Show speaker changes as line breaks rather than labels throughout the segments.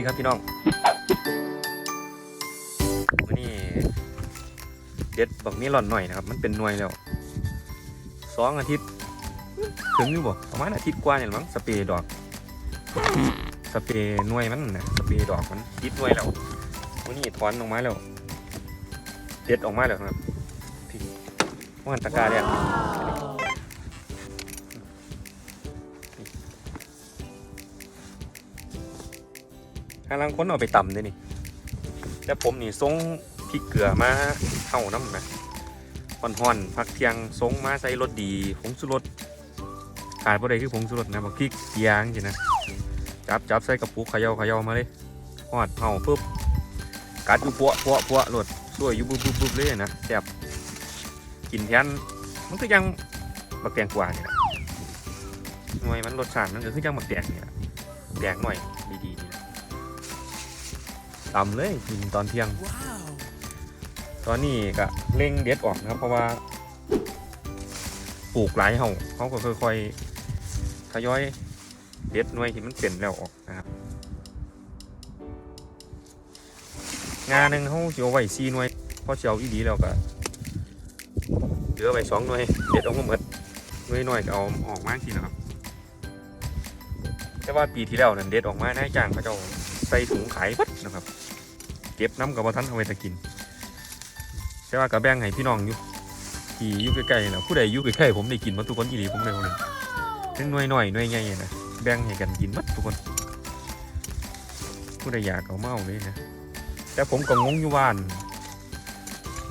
ดีครับพี่น้องวันนี้เด็ดบักนี้หล่อนหน่อยนะครับ มันเป็นหน่วยแล้วสองอาทิตย์ ถึงอยู่บ่ประมาณอาทิตย์กว่าเนี่ยมั้งสเปรย์ดอก สเปรย์หน่วยมันนะสเปรย์ดอกมันติดหน่วยแล้ววันนี้ถอนออกมาแล้วเด็ดออกมาแล้วครับพี่มันตะกร้าเนี่ย กำลังค้นเอาไปต่ำเลยนี่แต่ผมนี่ทรงพริกเกลือมาเข้าน้ำนะห่อนๆพักเที่ยงทรงมาใส่รสดีผงสุรสขาดบ่ได้คือผงสุรสนะบักพริกเกียงจีนะจับจับใส่กระปุกขย่าขย่ามาเลยหอดเห่าปุ๊บกัดอยู่ปัวปัวปัวโหลดช่วยอยู่ปุ๊บปุ๊บปุ๊บเลยนะแซ่บกินแทนมันก็ยังบักแตงกว่านี่แหน่วยมันรสชาติมันก็คือยังบักแตงเนี่แหละแดงหน่อยดี ตำเลยกินตอนเที่ยง ตอนนี้ก็เร่งเด็ดออกนะครับ เพราะว่าปลูกหลายเห่าเขาก็ค่อยๆทยอยเด็ดหน่วยที่มันเปลี่ยนแล้วออกนะครับ งานหนึ่งเขาเสียวไว้สี่หน่วยพอเสียวอีดีแล้วก็เหลือไว้สองหน่วยเด็ดออกมาหมดหน่วยหน่อยก็เอาออกมาทีนะครับ แต่ว่าปีที่แล้วนั่นเด็ดออกมาได้จ้างเขาเจะ ใส่ถุงขายปัดนะครับ เก็บน้ำกับว่าท่านเอาไว้ตะกิน แต่ว่ากับแบงให้พี่น้องอยู่ที่อยู่ใกล้ๆนะผู้ใดอยู่ใกล้ๆผมได้กินมาทุกคนอีหลีผมเลยผมเลยถึงหน่วยหน่อยหน่วยใหญ่นะแบ่งให้กันกินมัดทุกคน ผู้ใดอยากเอามาเอาเลยนะแต่ผมก็งงอยู่ว่าน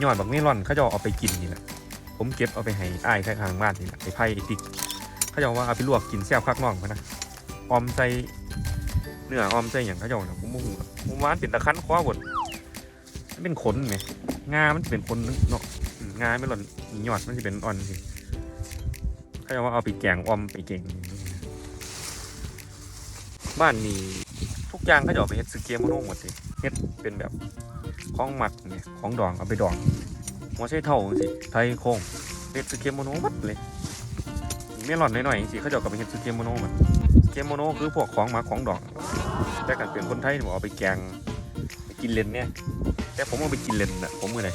ยอดบักเมลอนเขาจะเอาไปกินนี่แหละผมเก็บเอาไปให้อ้ายข้างบ้านนี่แหละไปไผ่ติ๊กเขาจะว่าเอาไปลวกกินแซ่บคักน้องพะนะออมใส่ เนื้อออมใส่อย่างเขาจะเอานะผมโมโหผมว่ามันเป็นตะคันคว้าบดมันเป็นขนไงงา มันจะเป็นคนเนาะอืมงาไม่หล่นหยอดมันจะเป็นอ่อนสิเขาจะว่าเอาไปแกงออมไปเก่งบ้านนี้ทุกอย่างเขาจะเอาไปเฮ็ดซึเกมโมโนหมดสิเฮ็ดเป็นแบบของหมักเนี่ยของดองเอาไปดองหัวใช้เท่าสิไทยโค้งเฮ็ดซึเกมโมโนหมดเลย ไม่หล่อนหน่อยๆสิเขาจะเอากลับไปเฮ็ดซึเกมโมโนหมดซึเกมโมโนคือพวกของหมักของดองแต่กันเป็นคนไทยบอกเอาไปแกงไปกินเลนเนี่ย แต่ผมเอาไปกินเลนนะผมเมื่อไหน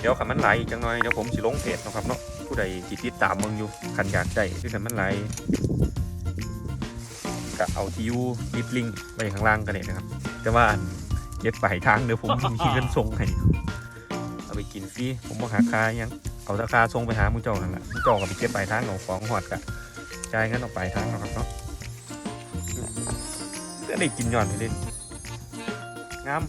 เดี๋ยวขันมันไหลอีกจังหน่อยเดี๋ยวผมสิลงเพจนะครับเนาะผู้ใดที่ติดตามมึงอยู่ขันอยากได้ที่ขันมันไหลก็เอาที่อยูติดลิงไว้ข้างล่างกันเลยนะครับ แต่ว่าเย็บปลายทางเดี๋ยวผมมีเงินส่งให้เอาไปกินฟรีผมบ่หาคาหยัง เอาราคาทรงไปหามูเจ้านั่นแหละมูเจ้าก็ไปเก็บปลายทางของของหอดกะจ่ายเงินเอาปลายทางเนาะครับเนาะก็ได้กินย่อนไปเล่นงาม